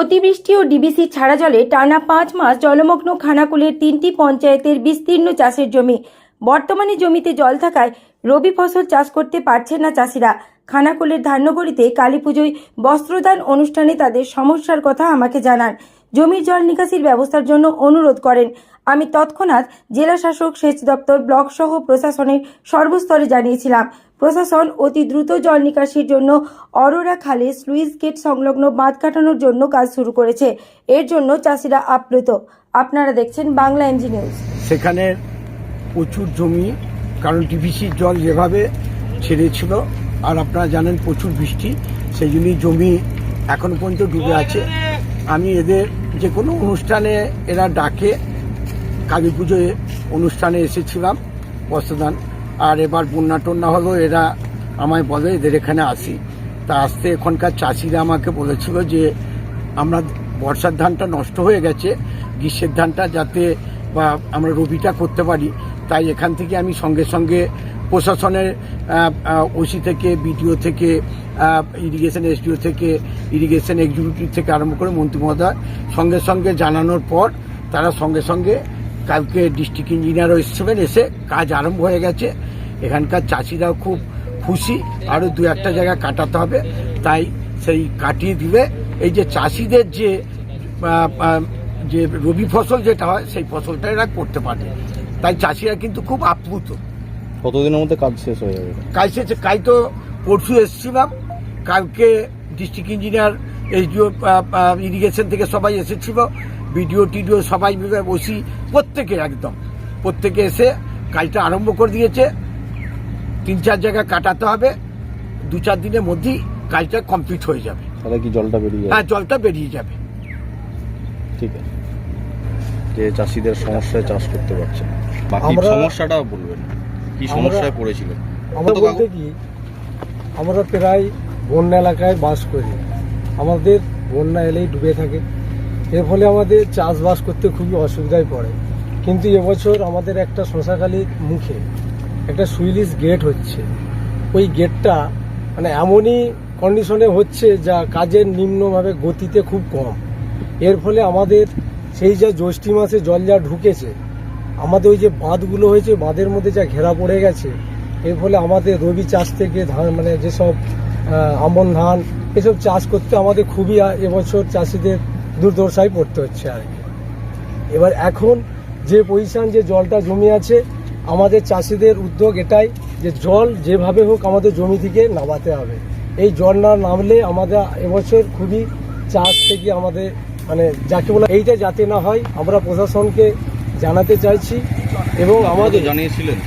অতিবৃষ্টি ও ডিবিসি ছাড়া জলে টানা পাঁচ মাস জলমগ্ন খানাকুলের তিনটি পঞ্চায়েতের বিস্তীর্ণ চাষের জমি। বর্তমানে জমিতে জল থাকায় রবি ফসল চাষ করতে পারছেন না চাষিরা। খানাকুলের ধান্যগড়িতে কালী পুজোয় বস্ত্রদান অনুষ্ঠানে তাদের সমস্যার কথা আমাকে জানান। জমির জল নিকাশির ব্যবস্থার জন্য অনুরোধ করেন। আমি তৎক্ষণাৎ জেলা শাসক সেচ দপ্তর ব্লক সহ প্রশাসনের সর্বস্তরে জানিয়েছিলাম। প্রশাসন অতি দ্রুত জল নিকাশির জন্য অরোরা খালে স্লুইস গেট সংলগ্ন বাঁধ কাটানোর জন্য কাজ শুরু করেছে। এর জন্য চাষিরা আপ্লুত। আপনারা দেখছেন বাংলা এনজি নিউজ। সেখানে প্রচুর জমি, কারণ টিভিসির জল যেভাবে ছেড়েছিল, আর আপনারা জানেন প্রচুর বৃষ্টি, সেই জন্যই জমি এখন পর্যন্ত ডুবে আছে। আমি এদের যে কোনো অনুষ্ঠানে এরা ডাকে কালী পুজোয় অনুষ্ঠানে এসেছিলাম, বস্ত্রদান। আর এবার বন্যা টন্যা হলো, এরা আমায় বলে, এদের এখানে আসি। তা আসতে এখনকার চাষিরা আমাকে বলেছিল যে, আমরা বর্ষার ধানটা নষ্ট হয়ে গেছে, গ্রীষ্মের ধানটা যাতে বা আমরা রবিটা করতে পারি। তাই এখান থেকে আমি সঙ্গে সঙ্গে প্রশাসনের ওসি থেকে, বিডিও থেকে ইরিগেশন এসডিও থেকে, ইরিগেশন এক্সিকিউটিভ থেকে আরম্ভ করে মন্ত্রী মহোদয়, সঙ্গে সঙ্গে জানানোর পর তারা সঙ্গে সঙ্গে কালকে ডিস্ট্রিক্ট ইঞ্জিনিয়ারও এসেছিলেন এসে কাজ আরম্ভ হয়ে গেছে। এখানকার চাষিরাও খুব খুশি আরও দু একটা জায়গা কাটাতে হবে। তাই সেই কাটিয়ে দিলে এই যে চাষিদের যে যে রবি ফসল যেটা হয় সেই ফসলটা এরা করতে পারে। তাই চাষিরা কিন্তু খুব আপ্লুত। কতদিনের মধ্যে কাজ শেষ হয়ে যাবে? কাজ শেষে কাজ তো পরশু এসেছিলাম কালকে ডিস্ট্রিক্ট ইঞ্জিনিয়ার এইচডিও ইরিগেশন থেকে সবাই এসেছিল। বিডিও টিডিও সবাই মিলে বসি প্রত্যেকে একদম। প্রত্যেকে এসে কাজটা আরম্ভ করে দিয়েছে। তিন চার জায়গায় কাটাতে হবে। দু চার দিনের মধ্যেই কাজটা কমপ্লিট হয়ে যাবে। তাহলে কি জলটা বেরিয়ে হ্যাঁ জলটা বেরিয়ে যাবে। ঠিক আছে। যে চাষিদের সমস্যায় চাষ করতে পারছে বাকি সমস্যাটা বলবেন কি সমস্যায় পড়েছিলেন? আমরা বলতে কি আমরা প্রায় বন্যা এলাকায় বাস করি। আমাদের বন্যা এলেই ডুবে থাকে। এর ফলে আমাদের চাষবাস করতে খুবই অসুবিধায় পড়ে। কিন্তু এবছর আমাদের একটা শশাখালির মুখে একটা সুইলিশ গেট হচ্ছে। ওই গেটটা মানে এমনই কন্ডিশনে হচ্ছে যা কাজের নিম্নভাবে গতিতে খুব কম। এর ফলে আমাদের সেই যা জ্যৈষ্ঠী মাসে জল যা ঢুকেছে, আমাদের ওই যে বাঁধগুলো হয়েছে, বাঁধের মধ্যে যা ঘেরা পড়ে গেছে, এর ফলে আমাদের রবি চাষ থেকে ধান মানে যেসব আমন ধান, এসব চাষ করতে আমাদের খুবই এবছর চাষিদের দুর্দশায় পড়তে হচ্ছে আর কি। এবার এখন যে পজিশন যে জলটা জমি আছে আমাদের চাষিদের উদ্যোগ এটাই যে জল যেভাবে হোক আমাদের জমি থেকে নামাতে হবে। এই জল না নামলে আমাদের এবছর খুবই চাষ থেকে আমাদের মানে যাকে বলে এইটা যাতে না হয় আমরা প্রশাসনকে জানাতে চাইছি এবং আমাদের জানিয়েছিলেন।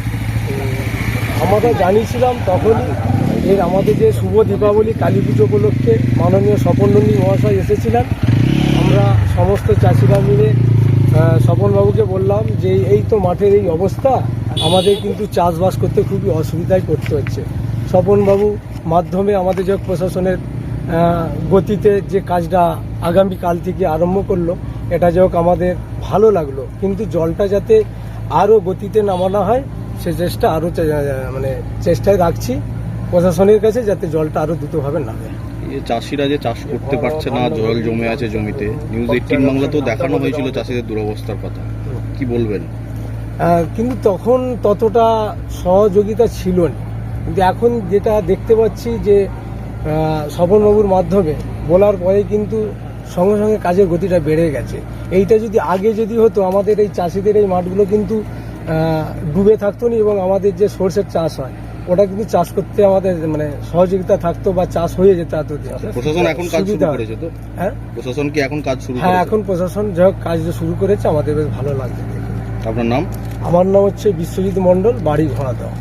আমরা জানিয়েছিলাম তখনই এর আমাদের যে শুভ দীপাবলি কালী পুজো উপলক্ষে মাননীয় স্বপন মহাশয় এসেছিলেন। আমরা সমস্ত চাষিরা মিলে স্বপনবাবুকে বললাম যে এই তো মাঠের এই অবস্থা, আমাদের কিন্তু চাষবাস করতে খুবই অসুবিধায় পড়তে হচ্ছে। স্বপনবাবু মাধ্যমে আমাদের যে প্রশাসনের গতিতে যে কাজটা আগামী কাল থেকে আরম্ভ করল, এটা যে হোক আমাদের ভালো লাগল। কিন্তু জলটা যাতে আরও গতিতে নামানো হয়, সে চেষ্টা আরও মানে চেষ্টায় রাখছি প্রশাসনের কাছে যাতে জলটা আরও দ্রুতভাবে নামে। যে চাষিরা যে চাষ করতে পারছে না জল জমে আছে জমিতে নিউজ এইটিন বাংলাতেও দেখানো হয়েছিল চাষিদের দুরবস্থার কথা। কি বলবেন? কিন্তু তখন ততটা সহযোগিতা ছিল না। কিন্তু এখন যেটা দেখতে পাচ্ছি যে আহ, স্বপনবাবুর মাধ্যমে বলার পরে কিন্তু সঙ্গে সঙ্গে কাজের গতিটা বেড়ে গেছে। এইটা যদি আগে যদি হতো আমাদের এই চাষিদের এই মাঠগুলো কিন্তু ডুবে থাকতো না এবং আমাদের যে সর্ষের চাষ হয় ওটা কিন্তু চাষ করতে আমাদের মানে সহযোগিতা থাকতো বা চাষ হয়ে যেত এতদিন। প্রশাসন এখন কাজ শুরু করেছে তো? হ্যাঁ? প্রশাসন কি এখন কাজ শুরু হ্যাঁ এখন প্রশাসন যাই কাজ শুরু করেছে আমাদের বেশ ভালো লাগছে। আপনার নাম? আমার নাম হচ্ছে বিশ্বজিৎ মণ্ডল বাড়ি ঘোড়া দেওয়া